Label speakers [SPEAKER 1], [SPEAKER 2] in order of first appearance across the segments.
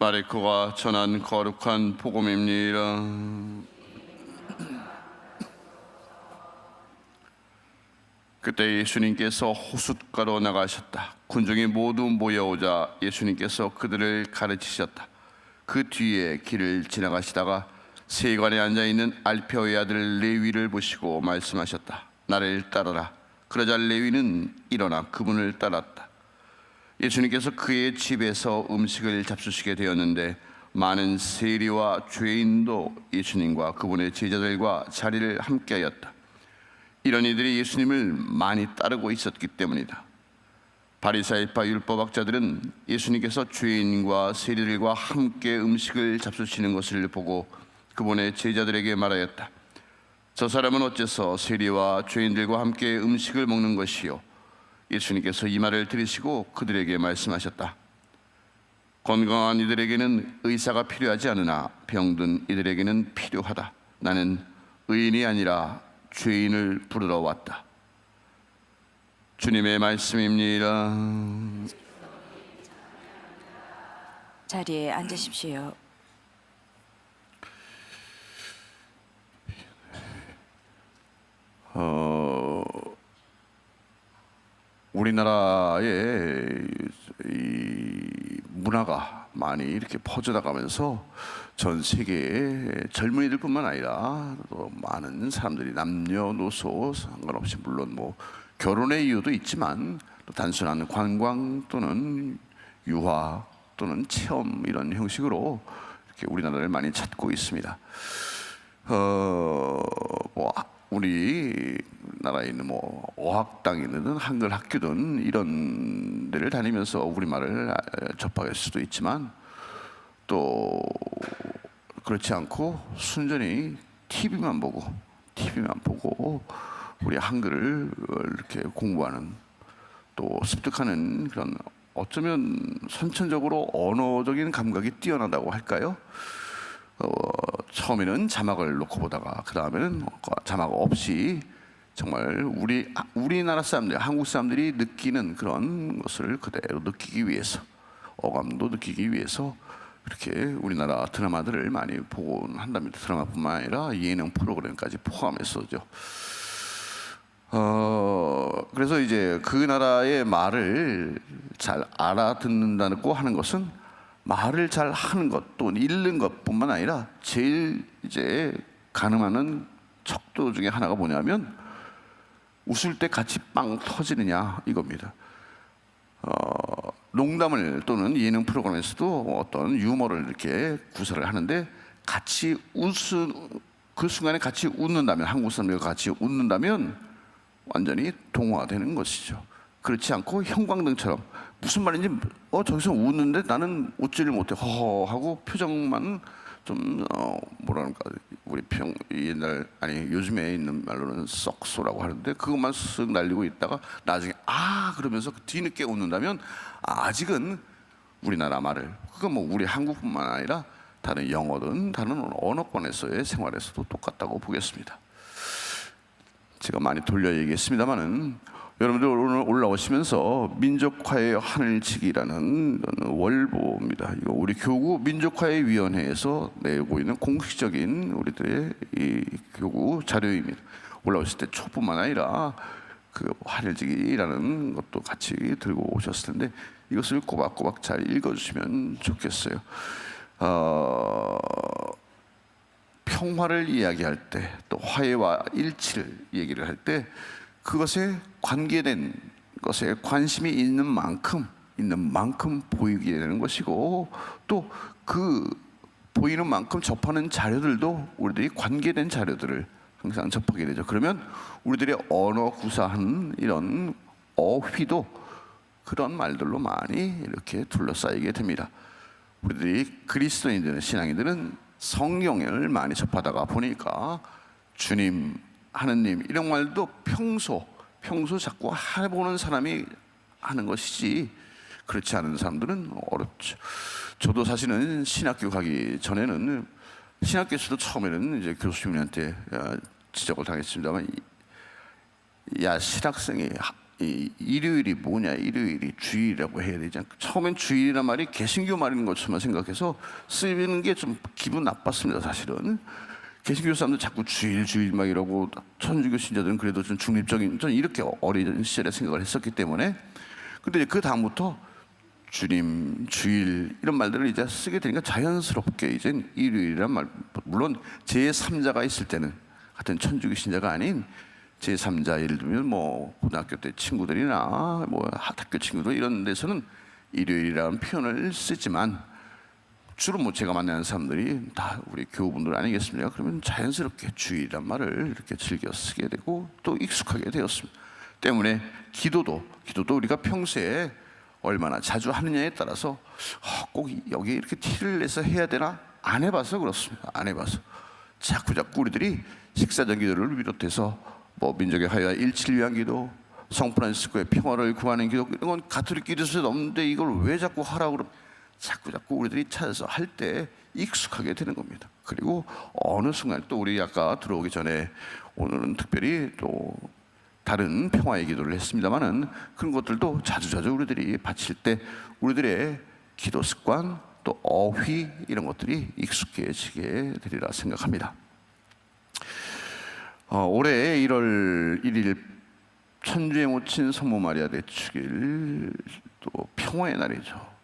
[SPEAKER 1] 마리코가 전한 거룩한 복음입니다. 그때 예수님께서 호숫가로 나가셨다. 군중이 모두 모여오자 예수님께서 그들을 가르치셨다. 그 뒤에 길을 지나가시다가 세관에 앉아 있는 알페오의 아들 레위를 보시고 말씀하셨다. 나를 따르라. 그러자 레위는 일어나 그분을 따랐다. 예수님께서 그의 집에서 음식을 잡수시게 되었는데 많은 세리와 죄인도 예수님과 그분의 제자들과 자리를 함께하였다. 이런 이들이 예수님을 많이 따르고 있었기 때문이다. 바리사이파 율법학자들은 예수님께서 죄인과 세리들과 함께 음식을 잡수시는 것을 보고 그분의 제자들에게 말하였다. 저 사람은 어째서 세리와 죄인들과 함께 음식을 먹는 것이요? 예수님께서 이 말을 들으시고 그들에게 말씀하셨다. 건강한 이들에게는 의사가 필요하지 않으나 병든 이들에게는 필요하다. 나는 의인이 아니라 죄인을 부르러 왔다. 주님의 말씀입니다.
[SPEAKER 2] 자리에 앉으십시오.
[SPEAKER 1] 어, 우리나라의 이 문화가 많이 이렇게 퍼져나가면서 전 세계의 젊은이들뿐만 아니라 또 많은 사람들이 남녀노소 상관없이 물론 뭐 결혼의 이유도 있지만 또 단순한 관광 또는 유학 또는 체험 이런 형식으로 이렇게 우리나라를 많이 찾고 있습니다. 어, 뭐 우리 나라에 있는 뭐 어학당이든 한글 학교든 이런 데를 다니면서 우리말을 아, 접할 수도 있지만 또 그렇지 않고 순전히 TV만 보고 TV만 보고 우리 한글을 이렇게 공부하는 또 습득하는 그런 어쩌면 선천적으로 언어적인 감각이 뛰어나다고 할까요? 어, 처음에는 자막을 놓고 보다가 그 다음에는 자막 없이 정말 우리 아, 우리나라 사람들, 한국 사람들이 느끼는 그런 것을 그대로 느끼기 위해서 어감도 느끼기 위해서 이렇게 우리나라 드라마들을 많이 보곤 한답니다. 드라마뿐만 아니라 예능 프로그램까지 포함해서죠. 어, 그래서 이제 그 나라의 말을 잘 알아듣는다고 하는 것은 말을 잘 하는 것 또 읽는 것뿐만 아니라 제일 이제 가늠하는 척도 중에 하나가 뭐냐면 웃을 때 같이 빵 터지느냐 이겁니다. 어, 농담을 또는 예능 프로그램에서도 어떤 유머를 이렇게 구사를 하는데 같이 웃은 그 순간에 같이 웃는다면 한국 사람들과 같이 웃는다면 완전히 동화되는 것이죠. 그렇지 않고 형광등처럼. 무슨 말인지 어 저기서 웃는데 나는 웃지를 못해. 허허 하고 표정만 좀 어, 뭐랄까. 우리 평 옛날 아니 요즘에 있는 말로는 썩소라고 하는데 그것만 쓱 날리고 있다가 나중에 아! 그러면서 그 뒤늦게 웃는다면 아직은 우리나라 말을 그건 뭐 우리 한국뿐만 아니라 다른 영어든 다른 언어권에서의 생활에서도 똑같다고 보겠습니다. 제가 많이 돌려 얘기했습니다만은 여러분들 오늘 올라오시면서 민족화의 하늘치기라는 월보입니다. 이거 우리 교구 민족화의 위원회에서 내고 있는 공식적인 우리들의 이 교구 자료입니다. 올라오실 때 초뿐만 아니라 그 하늘치기라는 것도 같이 들고 오셨을 텐데 이것을 꼬박꼬박 잘 읽어주시면 좋겠어요. 어, 평화를 이야기할 때 또 화해와 일치를 얘기를 할때 그것에 관계된 것에 관심이 있는 만큼 있는 만큼 보이게 되는 것이고 또 그 보이는 만큼 접하는 자료들도 우리들이 관계된 자료들을 항상 접하게 되죠. 그러면 우리들의 언어 구사하는 이런 어휘도 그런 말들로 많이 이렇게 둘러싸이게 됩니다. 우리들이 그리스도인들은 신앙인들은 성경을 많이 접하다가 보니까 주님, 하느님 이런 말도 평소 평소 자꾸 해보는 사람이 하는 것이지 그렇지 않은 사람들은 어렵죠. 저도 사실은 신학교 가기 전에는 신학교에서도 처음에는 이제 교수님한테 어, 지적을 당했습니다만 야 신학생이 이 일요일이 뭐냐 일요일이 주일이라고 해야 되지 않까 처음엔 주일이란 말이 개신교 말인 것처럼 생각해서 쓰이는 게 좀 기분 나빴습니다 사실은 개신교 사람들 자꾸 주일 주일 막 이러고 천주교 신자들은 그래도 좀 중립적인 전 이렇게 어린 시절에 생각을 했었기 때문에. 근데 그 다음부터 주님, 주일 이런 말들을 이제 쓰게 되니까 자연스럽게 이제 일요일이란 말 물론 제 3자가 있을 때는 같은 천주교 신자가 아닌 제 3자 예를 들면 뭐 고등학교 때 친구들이나 뭐 학교 친구들 이런 데서는 일요일이라는 표현을 쓰지만 주로 뭐 제가 만나는 사람들이 다 우리 교우분들 아니겠습니까? 그러면 자연스럽게 주일이란 말을 이렇게 즐겨 쓰게 되고 또 익숙하게 되었습니다. 때문에 기도도 기도도 우리가 평소에 얼마나 자주 하느냐에 따라서 아, 꼭 여기 이렇게 티를 내서 해야 되나 안 해봐서 그렇습니다. 안 해봐서 자꾸 자꾸 우리들이 식사전 기도를 비롯해서 뭐 민족의 화해와 일치를 위한 기도, 성프란시스코의 평화를 구하는 기도 이런 건 가톨릭 기도서에 없는데 이걸 왜 자꾸 하라고 그러 자꾸 자꾸 우리들이 찾아서 할 때 익숙하게 되는 겁니다. 그리고 어느 순간 또 우리 아까 들어오기 전에 오늘은 특별히 또 다른 평화의 기도를 했습니다만은 그런 것들도 자주자주 우리들이 바칠 때 우리들의 기도 습관 또 어휘 이런 것들이 익숙해지게 되리라 생각합니다. 어, 올해 1월 1일 천주의 모친 성모 마리아 대축일 또 평화의 날이죠.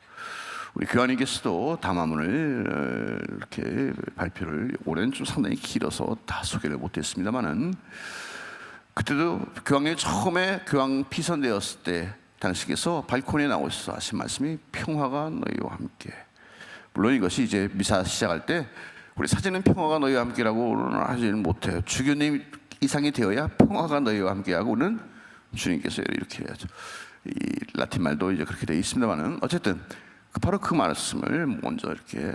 [SPEAKER 1] 우리 교황님께서도 담화문을 어, 이렇게 발표를 올해는 좀 상당히 길어서 다 소개를 못했습니다만은 그때도 교황님 처음에 교황 피선되었을 때 당시께서 발코니에 나오셔서 하신 말씀이 평화가 너희와 함께. 물론 이것이 이제 미사 시작할 때 우리 사진은 평화가 너희와 함께라고는 하지는 못해요. 주교님 이상이 되어야 평화가 너희와 함께하고는 주님께서 이렇게 해야죠. 이 라틴 말도 이제 그렇게 되어 있습니다만은 어쨌든 그 바로 그 말씀을 먼저 이렇게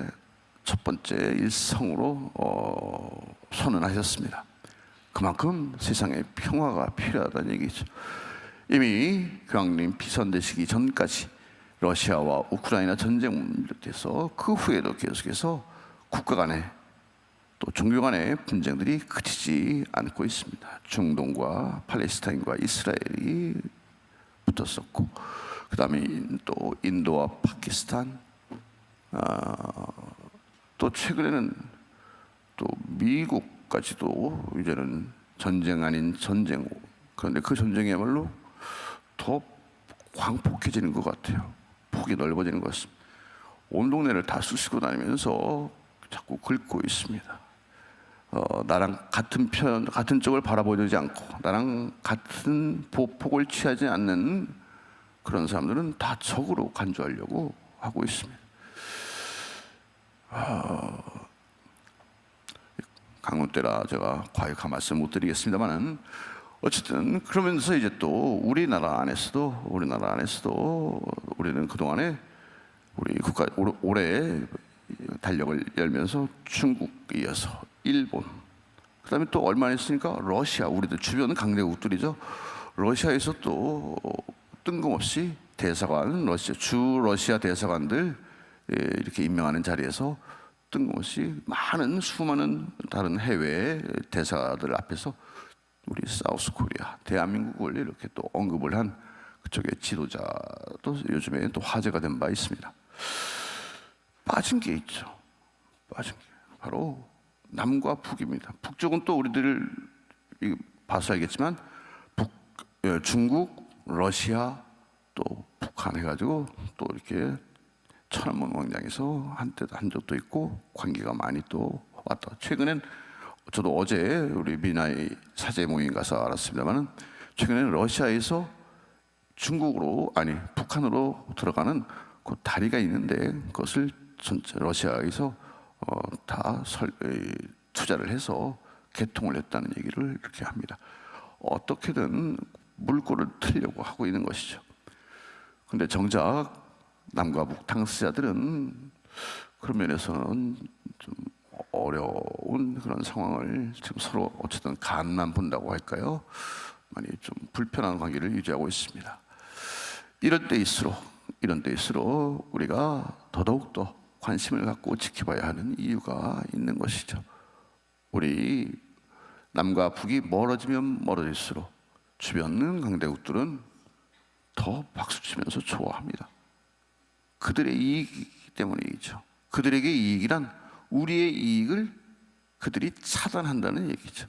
[SPEAKER 1] 첫 번째 일성으로 어, 선언하셨습니다. 그만큼 세상에 평화가 필요하다는 얘기죠. 이미 교황님 비선되시기 전까지 러시아와 우크라이나 전쟁 비롯해서 그 후에도 계속해서 국가 간의 또 종교 간의 분쟁들이 그치지 않고 있습니다. 중동과 팔레스타인과 이스라엘이 붙었었고, 그 다음에 또 인도와 파키스탄, 아, 또 최근에는 또 미국까지도 이제는 전쟁 아닌 전쟁 그런데 그 전쟁이야말로 더 광폭해지는 것 같아요. 폭이 넓어지는 것 같습니다. 온 동네를 다 쑤시고 다니면서 자꾸 긁고 있습니다. 어, 나랑 같은 편, 같은 쪽을 바라보지 않고 나랑 같은 보폭을 취하지 않는 그런 사람들은 다 적으로 간주하려고 하고 있습니다. 강원 때라 제가 과격한 말씀 못 드리겠습니다만은 어쨌든 그러면서 이제 또 우리나라 안에서도 우리나라 안에서도 우리는 그 동안에 우리 국가 올- 올해 달력을 열면서 중국 이어서 일본 그다음에 또 얼마 있으니까 러시아 우리들 주변 강대국들이죠 러시아에서 또 뜬금없이 대사관 러시아 주 러시아 대사관들 예, 이렇게 임명하는 자리에서 뜬금없이 많은 수많은 다른 해외 대사들 앞에서 우리 사우스 코리아 대한민국을 이렇게 또 언급을 한 그쪽의 지도자도 요즘에 또 화제가 된 바 있습니다. 빠진 게 있죠. 빠진 게 바로 남과 북입니다. 북쪽은 또 우리들 이 봐서 알겠지만 북, 예, 중국, 러시아 또 북한 해가지고 또 이렇게 천안문 광장에서 한때 한 적도 있고 관계가 많이 또 왔다. 최근엔 저도 어제 우리 미나이 사제 모임 가서 알았습니다만은 최근에는 러시아에서 중국으로 아니 북한으로 들어가는 그 다리가 있는데 그것을 전체 러시아에서 어, 다 설, 에, 투자를 해서 개통을 했다는 얘기를 이렇게 합니다. 어떻게든 물꼬를 틀려고 하고 있는 것이죠. 근데 정작 남과 북 당사자들은 그런 면에서는 좀 어려운 그런 상황을 지금 서로 어쨌든 간만 본다고 할까요? 많이 좀 불편한 관계를 유지하고 있습니다. 이런 때일수록 이런 때일수록 우리가 더더욱 더 관심을 갖고 지켜봐야 하는 이유가 있는 것이죠. 우리 남과 북이 멀어지면 멀어질수록 주변 강대국들은 더 박수치면서 좋아합니다. 그들의 이익이기 때문이죠. 그들에게 이익이란 우리의 이익을 그들이 차단한다는 얘기죠.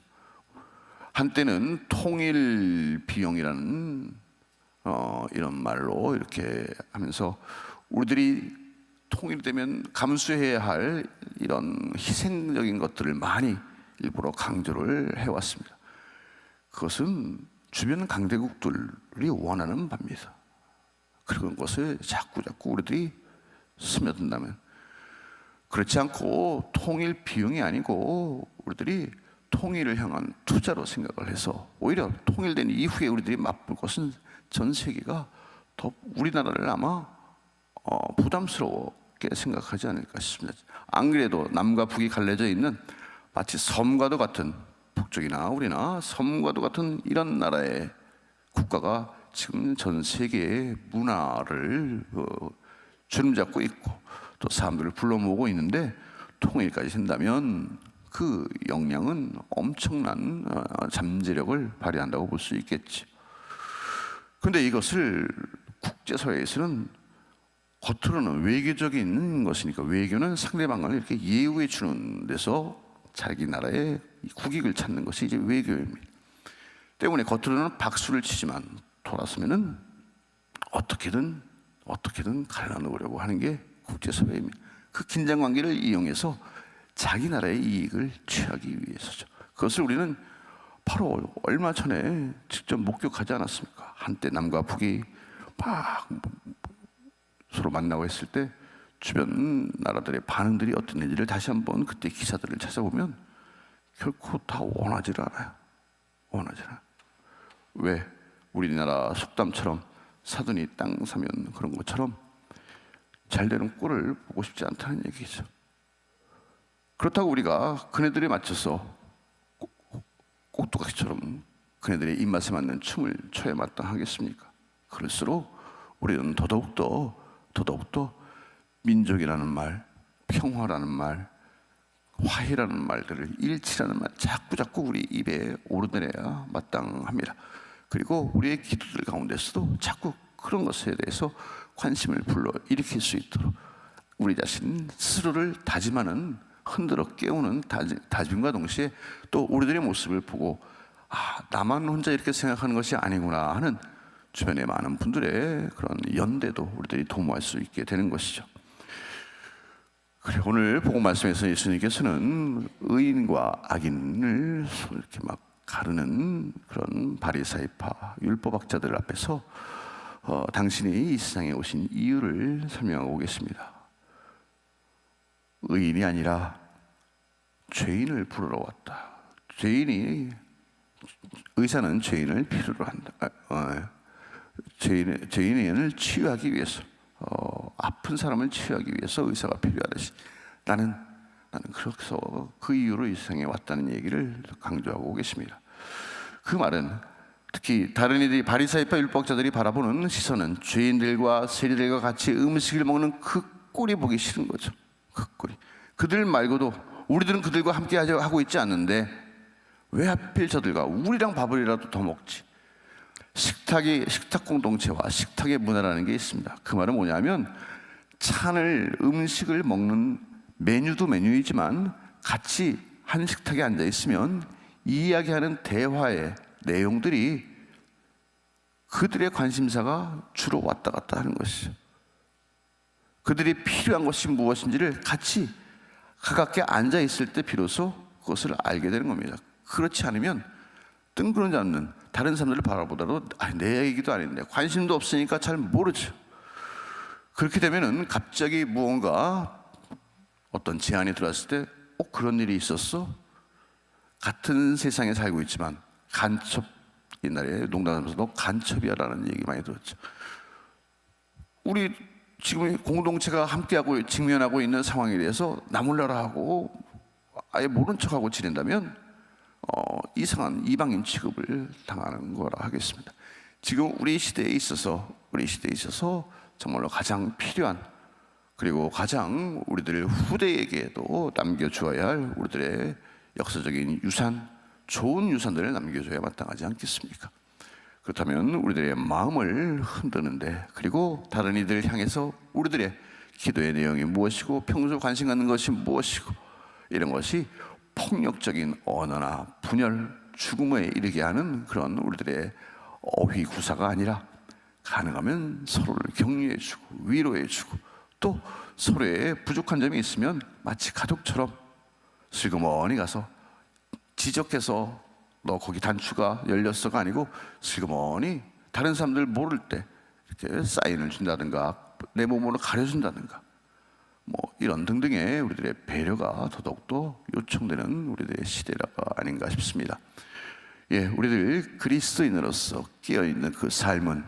[SPEAKER 1] 한때는 통일 비용이라는 어, 이런 말로 이렇게 하면서 우리들이 통일되면 감수해야 할 이런 희생적인 것들을 많이 일부러 강조를 해왔습니다. 그것은 주변 강대국들이 원하는 바입니다. 그런 것을 자꾸 자꾸 우리들이 스며든다면 그렇지 않고 통일 비용이 아니고 우리들이 통일을 향한 투자로 생각을 해서 오히려 통일된 이후에 우리들이 맛볼 것은 전 세계가 더 우리나라를 아마 어, 부담스럽게 생각하지 않을까 싶습니다. 안 그래도 남과 북이 갈라져 있는 마치 섬과도 같은 북쪽이나 우리나 섬과도 같은 이런 나라의 국가가 지금 전 세계의 문화를 어, 주름 잡고 있고 또 사람들을 불러 모으고 있는데 통일까지 된다면 그 역량은 엄청난 어, 잠재력을 발휘한다고 볼 수 있겠지. 근데 이것을 국제사회에서는 겉으로는 외교적인 것이니까 외교는 상대방을 이렇게 예우해 주는 데서 자기 나라의 이 국익을 찾는 것이 이제 외교입니다. 때문에 겉으로는 박수를 치지만 돌아서면은 어떻게든 어떻게든 갈라놓으려고 하는 게 국제사회입니다. 그 긴장 관계를 이용해서 자기 나라의 이익을 취하기 위해서죠. 그것을 우리는 바로 얼마 전에 직접 목격하지 않았습니까? 한때 남과 북이 막 서로 만나고 했을 때 주변 나라들의 반응들이 어땠는지를 다시 한번 그때 기사들을 찾아보면 결코 다 원하지를 않아요. 원하지 않아요. 왜? 우리나라 속담처럼 사돈이 땅 사면 그런 것처럼 잘 되는 꼴을 보고 싶지 않다는 얘기죠. 그렇다고 우리가 그네들에 맞춰서 꼭- 꼭두각시처럼 그네들의 입맛에 맞는 춤을 춰야 마땅하겠습니까? 그럴수록 우리는 더더욱더 더더욱더 민족이라는 말, 평화라는 말, 화해라는 말들을 일치라는 말 자꾸 자꾸 우리 입에 오르내려야 마땅합니다. 그리고 우리의 기도들 가운데서도 자꾸 그런 것에 대해서 관심을 불러 일으킬 수 있도록 우리 자신 스스로를 다짐하는 흔들어 깨우는 다짐, 다짐 과 동시에 또 우리들의 모습을 보고 아 나만 혼자 이렇게 생각하는 것이 아니구나 하는 주변의 많은 분들의 그런 연대도 우리들이 도모할 수 있게 되는 것이죠. 그래 오늘 복음 말씀에서 예수님께서는 의인과 악인을 이렇게 막 가르는 그런 바리사이파 율법학자들 앞에서 어, 당신이 이 세상에 오신 이유를 설명하고 계십니다. 의인이 아니라 죄인을 부르러 왔다. 죄인이 의사는 죄인을 필요로 한다. 아, 어, 죄인 죄인을 치유하기 위해서 어, 아픈 사람을 치유하기 위해서 의사가 필요하듯이 나는 나는 그래서 그 이유로 이 세상에 왔다는 얘기를 강조하고 계십니다. 그 말은 특히 다른 이들이 바리사이파 율법자들이 바라보는 시선은 죄인들과 세리들과 같이 음식을 먹는 그 꼴이 보기 싫은 거죠. 그 꼴이 그들 말고도 우리들은 그들과 함께 하고 있지 않는데 왜 하필 저들과 우리랑 밥을 이라도 더 먹지? 식탁이 식탁 공동체와 식탁의 문화라는 게 있습니다. 그 말은 뭐냐면 찬을 음식을 먹는 메뉴도 메뉴이지만 같이 한 식탁에 앉아 있으면 이야기하는 대화의 내용들이 그들의 관심사가 주로 왔다 갔다 하는 것이죠. 그들이 필요한 것이 무엇인지를 같이 가깝게 앉아 있을 때 비로소 그것을 알게 되는 겁니다. 그렇지 않으면 뜬구름 잡는 다른 사람들을 바라보더라도 아, 내 얘기도 아닌데 관심도 없으니까 잘 모르죠. 그렇게 되면은 갑자기 무언가 어떤 제안이 들어왔을 때, 어 그런 일이 있었어? 같은 세상에 살고 있지만 간첩 옛날에 농담하면서 너 간첩이야라는 얘기 많이 들었죠. 우리 지금 공동체가 함께하고 직면하고 있는 상황에 대해서 나몰라라 하고 아예 모른 척하고 지낸다면 어, 이상한 이방인 취급을 당하는 거라 하겠습니다. 지금 우리 시대에 있어서 우리 시대에 있어서 정말로 가장 필요한 그리고 가장 우리들 후대에게도 남겨주어야 할 우리들의 역사적인 유산, 좋은 유산들을 남겨줘야 마땅하지 않겠습니까? 그렇다면 우리들의 마음을 흔드는데 그리고 다른 이들을 향해서 우리들의 기도의 내용이 무엇이고 평소 관심 갖는 것이 무엇이고 이런 것이 폭력적인 언어나 분열, 죽음에 이르게 하는 그런 우리들의 어휘 구사가 아니라 가능하면 서로를 격려해주고 위로해주고 또 서로의 부족한 점이 있으면 마치 가족처럼 슬그머니 가서 지적해서 너 거기 단추가 열렸어가 아니고 슬그머니 다른 사람들 모를 때 이렇게 사인을 준다든가 내 몸으로 가려준다든가 뭐 이런 등등의 우리들의 배려가 더더욱더 요청되는 우리들의 시대가 아닌가 싶습니다. 예, 우리들 그리스도인으로서 끼어 있는 그 삶은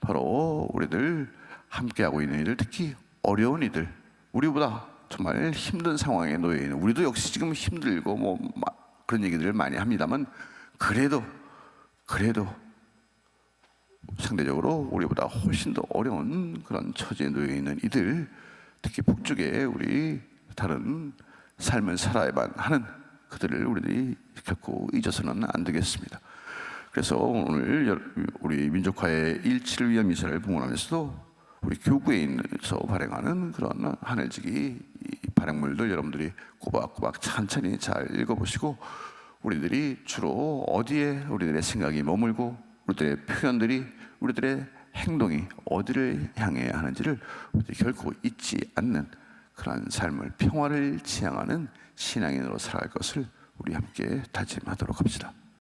[SPEAKER 1] 바로 우리들 함께하고 있는 이들 특히 어려운 이들 우리보다 정말 힘든 상황에 놓여 있는 우리도 역시 지금 힘들고 뭐 마- 그런 얘기들을 많이 합니다만 그래도 그래도 상대적으로 우리보다 훨씬 더 어려운 그런 처지에 놓여 있는 이들 특히 북쪽에 우리 다른 삶을 살아야만 하는 그들을 우리들이 결코 잊어서는 안 되겠습니다. 그래서 오늘 여- 우리 민족화의 일치를 위한 미사를 봉헌하면서도 우리 교구에 있어서 발행하는 그런 하늘지기 이 발행물들 여러분들이 꼬박꼬박 천천히 잘 읽어보시고 우리들이 주로 어디에 우리들의 생각이 머물고 우리들의 표현들이 우리들의 행동이 어디를 향해야 하는지를 결코 잊지 않는 그러한 삶을 평화를 지향하는 신앙인으로 살아갈 것을 우리 함께 다짐하도록 합시다.